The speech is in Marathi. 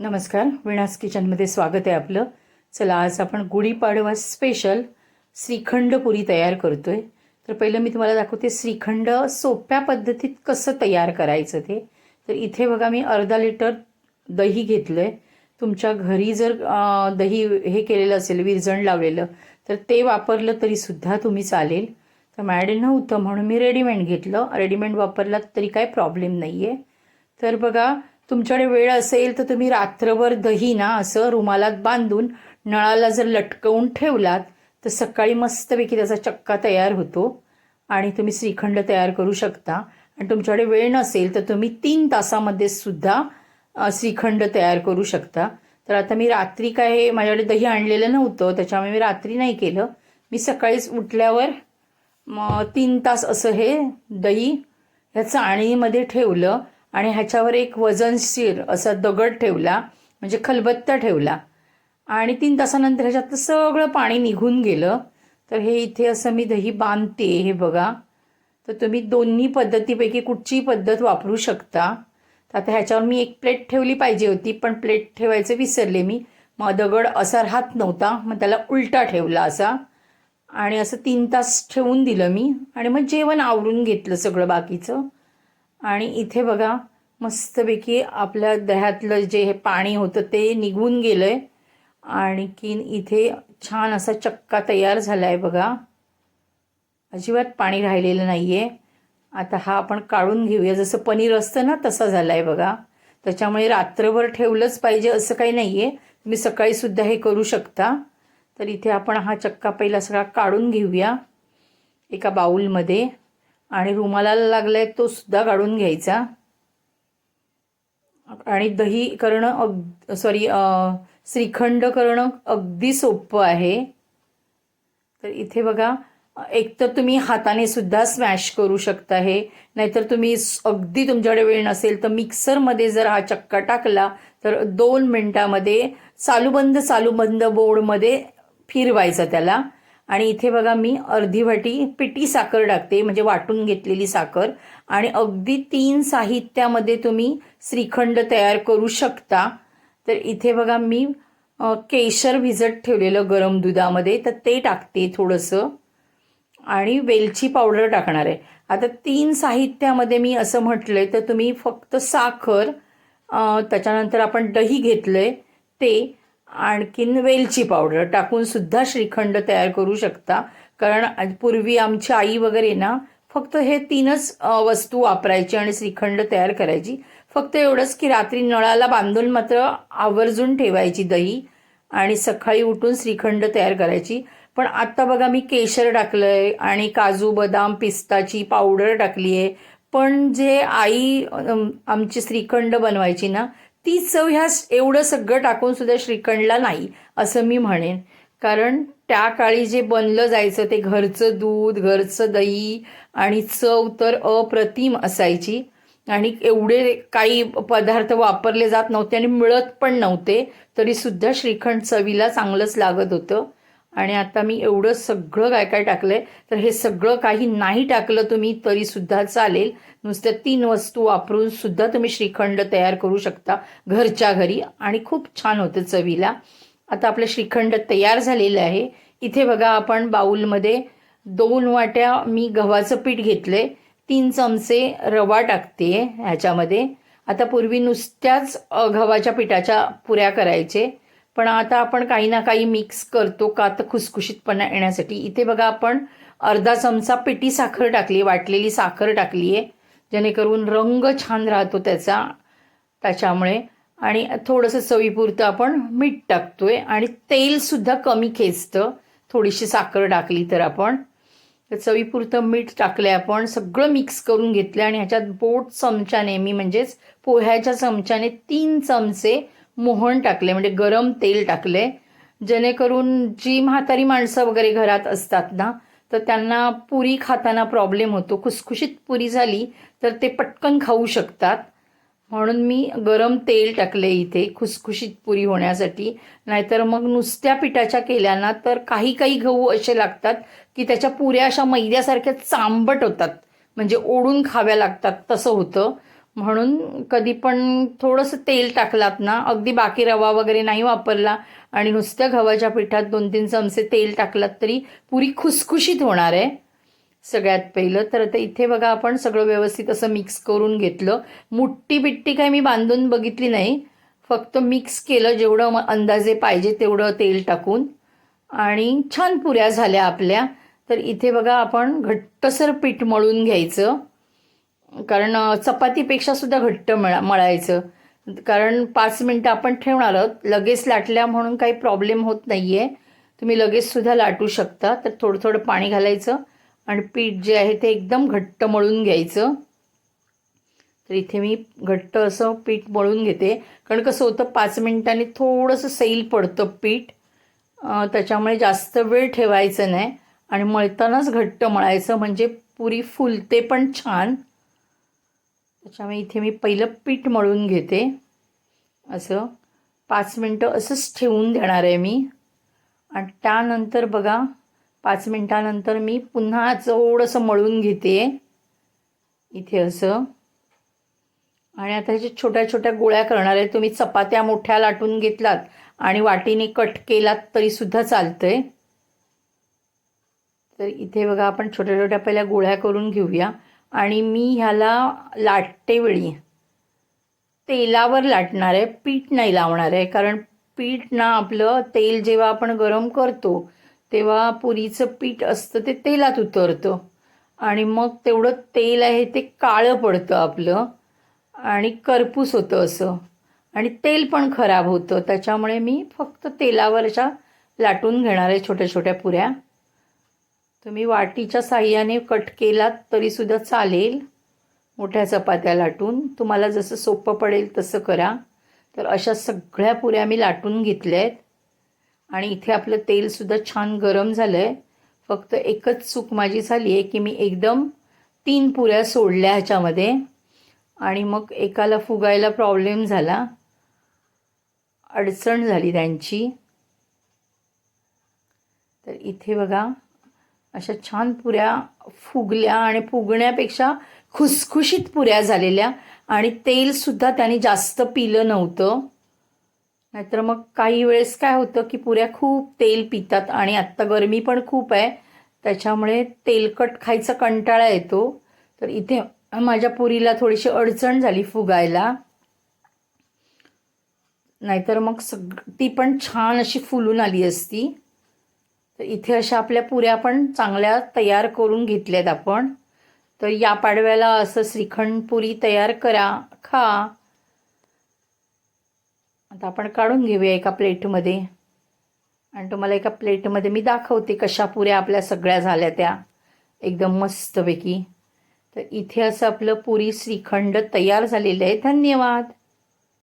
नमस्कार. विणास किचनमध्ये स्वागत आहे आपलं. चला आज आपण गुढीपाडवा स्पेशल श्रीखंड पुरी तयार करतोय. तर पहिलं मी तुम्हाला दाखवते श्रीखंड सोप्या पद्धतीत कसं तयार करायचं ते. तर इथे बघा मी अर्धा लिटर दही घेतलं आहे तुमच्या घरी जर दही हे केलेलं असेल विरजण लावलेलं तर ते वापरलं तरीसुद्धा तुम्ही चालेल. तर माझ्याकडे नव्हतं म्हणून मी रेडीमेड घेतलं. रेडीमेड वापरलात तरी काय प्रॉब्लेम नाही आहे तर बघा तुमच्याकडे वेळ असेल तर तुम्ही रात्रभर दही ना असं रुमालात बांधून नळाला जर लटकवून ठेवलात तर सकाळी मस्तपैकी त्याचा चक्का तयार होतो आणि तुम्ही श्रीखंड तयार करू शकता. आणि तुमच्याकडे वेळ नसेल तर तुम्ही तीन तासामध्ये सुद्धा श्रीखंड तयार करू शकता. तर आता मी रात्री काय माझ्याकडे दही आणलेलं नव्हतं त्याच्यामुळे मी रात्री नाही केलं. मी सकाळीच उठल्यावर मग तीन तास असं हे दही ह्या चाळणीमध्ये ठेवलं. आणि ह्याच्यावर एक वजनशीर असा दगड ठेवला म्हणजे खलबत्ता ठेवला. आणि तीन तासानंतर ह्याच्यातलं सगळं पाणी निघून गेलं. तर हे इथे असं मी दही बांधते हे बघा. तर तुम्ही दोन्ही पद्धतीपैकी कुठचीही पद्धत वापरू शकता. तर आता ह्याच्यावर मी एक प्लेट ठेवली पाहिजे होती पण प्लेट ठेवायचं विसरले मी. मग दगड असा राहत नव्हता मग त्याला उलटा ठेवला असा. आणि असं तीन तास ठेवून दिलं मी. आणि मग जेवण आवरून घेतलं सगळं बाकीचं. आणि इथे बघा मस्तपैकी आपल्या दह्यातलं जे हे पाणी होतं ते निघून गेलं आहे आणखीन इथे छान असा चक्का तयार झाला आहे बघा. अजिबात पाणी राहिलेलं नाही आहे आता हा आपण काढून घेऊया. जसं पनीर असतं ना तसा झाला आहे बघा. त्याच्यामुळे रात्रभर ठेवलंच पाहिजे असं काही नाही आहे तुम्ही सकाळीसुद्धा हे करू शकता. तर इथे आपण हा चक्का पहिला सगळा काढून घेऊया एका बाऊलमध्ये आणि रुमाला लागला आहे तो सुद्धा काढून घ्यायचा. आणि दही करणं अग सॉरी श्रीखंड करणं अगदी सोपं आहे. तर इथे बघा एक तर तुम्ही हाताने सुद्धा स्मॅश करू शकता हे नाहीतर तुम्ही अगदी तुमच्याकडे वेळ नसेल तर मिक्सरमध्ये जर हा चक्का टाकला तर दोन मिनिटामध्ये चालूबंद चालूबंद बोर्डमध्ये फिरवायचं त्याला. आणि इथे बघा मी अर्धी वाटी पिटी साखर टाकते म्हणजे वाटून घेतलेली साखर. आणि अगदी तीन साहित्यामध्ये तुम्ही श्रीखंड तयार करू शकता. तर इथे बघा मी केशर भिजत ठेवलेलं गरम दुधामध्ये तर ते टाकते थोडंसं. आणि वेलची पावडर टाकणार आहे. आता तीन साहित्यामध्ये मी असं म्हटलंय तर तुम्ही फक्त साखर त्याच्यानंतर आपण दही घेतलं आहे ते आणखीन वेलची पावडर टाकून सुद्धा श्रीखंड तयार करू शकता. कारण पूर्वी आमची आई वगैरे ना फक्त हे तीनच वस्तू वापरायची आणि श्रीखंड तयार करायची. फक्त एवढंच की रात्री नळाला बांधून मात्र आवर्जून ठेवायची दही आणि सकाळी उठून श्रीखंड तयार करायची. पण आता बघा मी केशर टाकलंय आणि काजू बदाम पिस्ताची पावडर टाकली आहे पण जे आई आमची श्रीखंड बनवायची ना ती चव ह्या एवढं सगळं टाकून सुद्धा श्रीखंडला नाही असं मी म्हणेन. कारण त्या काळी जे बनलं जायचं ते घरचं दूध घरचं दही आणि चव तर अप्रतिम असायची. आणि एवढे काही पदार्थ वापरले जात नव्हते आणि मिळत पण नव्हते तरी सुद्धा श्रीखंड चवीला चांगलंच लागत होतं. आणि आता मी एवढं सगळं काय काय टाकलंय तर हे सगळं काही नाही टाकलं तुम्ही तरी सुद्धा चालेल. नुसत्या तीन वस्तू वापरून सुद्धा तुम्ही श्रीखंड तयार करू शकता घरच्या घरी. आणि खूप छान होतं चवीला. आता आपलं श्रीखंड तयार झालेलं आहे. इथे बघा आपण बाऊलमध्ये दोन वाट्या मी गव्हाचं पीठ घेतलंय. तीन चमचे रवा टाकते ह्याच्यामध्ये. आता पूर्वी नुसत्याच गव्हाच्या पिठाच्या पुऱ्या करायचे. पण आता आपण काही ना काही मिक्स करतो का तर खुसखुशीतपणा येण्यासाठी. इथे बघा आपण अर्धा चमचा पिठी साखर टाकली वाटलेली साखर टाकली आहे जेणेकरून रंग छान राहतो त्याचा त्याच्यामुळे. आणि थोडंसं चवीपुरतं आपण मीठ टाकतोय आणि तेलसुद्धा कमी खेचतं. थोडीशी साखर टाकली तर आपण. तर चवीपुरतं मीठ टाकलंय आपण सगळं मिक्स करून घेतलं आणि ह्याच्यात बोट चमच्याने मी म्हणजेच पोह्याच्या चमच्याने तीन चमचे मोहन टाकले म्हणजे गरम तेल टाकले जेणेकरून जी म्हातारी माणसं वगैरे घरात असतात ना तर त्यांना पुरी खाताना प्रॉब्लेम होतो. खुसखुशीत पुरी झाली तर ते पटकन खाऊ शकतात. म्हणून मी गरम तेल टाकले इथे खुसखुशीत पुरी होण्यासाठी. नाहीतर मग नुसत्या पिठाच्या केल्याना तर काही काही गहू असे लागतात की त्याच्या पुऱ्या अशा मैद्यासारख्या चांबट होतात. म्हणजे ओढून खाव्या लागतात तसं होतं. म्हणून कधी पण थोडंसं तेल टाकलात ना अगदी बाकी रवा वगैरे नाही वापरला आणि नुसत्या गव्हाच्या पिठात दोन तीन चमचे तेल टाकलात तरी पुरी खुसखुशीत होणार आहे. सगळ्यात पहिलं तर आता इथे बघा आपण सगळं व्यवस्थित असं मिक्स करून घेतलं. मुट्टी बिट्टी काही मी बांधून बघितली नाही. फक्त मिक्स केलं जेवढं म- अंदाजे पाहिजे तेवढं तेल टाकून. आणि छान पुऱ्या झाल्या आपल्या. तर इथे बघा आपण घट्टसर पीठ मळून घ्यायचं. कारण चपातीपेक्षा सुद्धा घट्ट मळा मळायचं. कारण पाच मिनटं आपण ठेवणार आहोत. लगेच लाटल्या म्हणून काही प्रॉब्लेम होत नाही आहे तुम्ही लगेच सुद्धा लाटू शकता. तर थोडं थोडं पाणी घालायचं आणि पीठ जे आहे ते एकदम घट्ट मळून घ्यायचं. तर इथे मी घट्ट असं पीठ मळून घेते. कारण कसं होतं पाच मिनिटांनी थोडंसं सैल पडतं पीठ. त्याच्यामुळे जास्त वेळ ठेवायचं नाही. आणि मळतानाच घट्ट मळायचं. म्हणजे पुरी फुलते पण छान. त्याच्यामुळे इथे मी पहिलं पीठ मळून घेते. असं पाच मिनटं असंच ठेवून देणार आहे मी. आणि त्यानंतर बघा पाच मिनटानंतर मी पुन्हा थोडंसं मळून घेते. इथे असं. आणि आता ह्याच्या छोट्या छोट्या गोळ्या करणार आहे तुम्ही चपात्या मोठ्या लाटून घेतलात आणि वाटीने कट केलात तरी सुद्धा चालतंय. तर इथे बघा आपण छोट्या छोट्या पहिल्या गोळ्या करून घेऊया. आणि मी ह्याला लाटतेवेळी तेलावर लाटणार आहे पीठ नाही लावणार आहे कारण पीठ ना आपलं तेल जेव्हा आपण गरम करतो तेव्हा पुरीचं पीठ असतं ते तेलात उतरतं. आणि मग तेवढं तेल आहे ते काळं पडतं आपलं आणि करपूस होतं असं. आणि तेल पण खराब होतं त्याच्यामुळे मी फक्त तेलावरच्या लाटून घेणार आहे छोट्या छोट्या पुऱ्या. तुम्ही वाटीच्या साह्याने कट केलात तरीसुद्धा चालेल. मोठ्या चपात्या लाटून. तुम्हाला जसं सोपं पडेल तसं करा. तर अशा सगळ्या पुऱ्या मी लाटून घेतल्या आहेत आणि इथे आपलं तेलसुद्धा छान गरम झालं आहे फक्त एकच चूक माझी झाली आहे की मी एकदम तीन पुऱ्या सोडल्या ह्याच्यामध्ये. आणि मग एकाला फुगायला प्रॉब्लेम झाला. अडचण झाली त्यांची. तर इथे बघा. अशा छान पुऱ्या फुगल्या आणि फुगण्यापेक्षा खुसखुशीत पुऱ्या झालेल्या आणि तेलसुद्धा त्यांनी जास्त पिलं नव्हतं. नाहीतर मग काही वेळेस काय होतं की पुऱ्या खूप तेल पितात आणि आत्ता गरमी पण खूप आहे. त्याच्यामुळे तेलकट खायचा कंटाळा येतो. तर इथे माझ्या पुरीला थोडीशी अडचण झाली फुगायला. नाहीतर मग सग ती पण छान अशी फुलून आली असती. तर इथे अशा आपल्या पुऱ्या पण चांगल्या तयार करून घेतल्यात आपण. तर या पाडव्याला असं श्रीखंड पुरी तयार करा खा. आता आपण काढून घेऊया एका प्लेटमध्ये. आणि तुम्हाला एका प्लेटमध्ये मी दाखवते कशा पुऱ्या आपल्या सगळ्या झाल्या त्या. एकदम मस्तपैकी. तर इथे असं आपलं पुरी श्रीखंड तयार झालेलं आहे. धन्यवाद.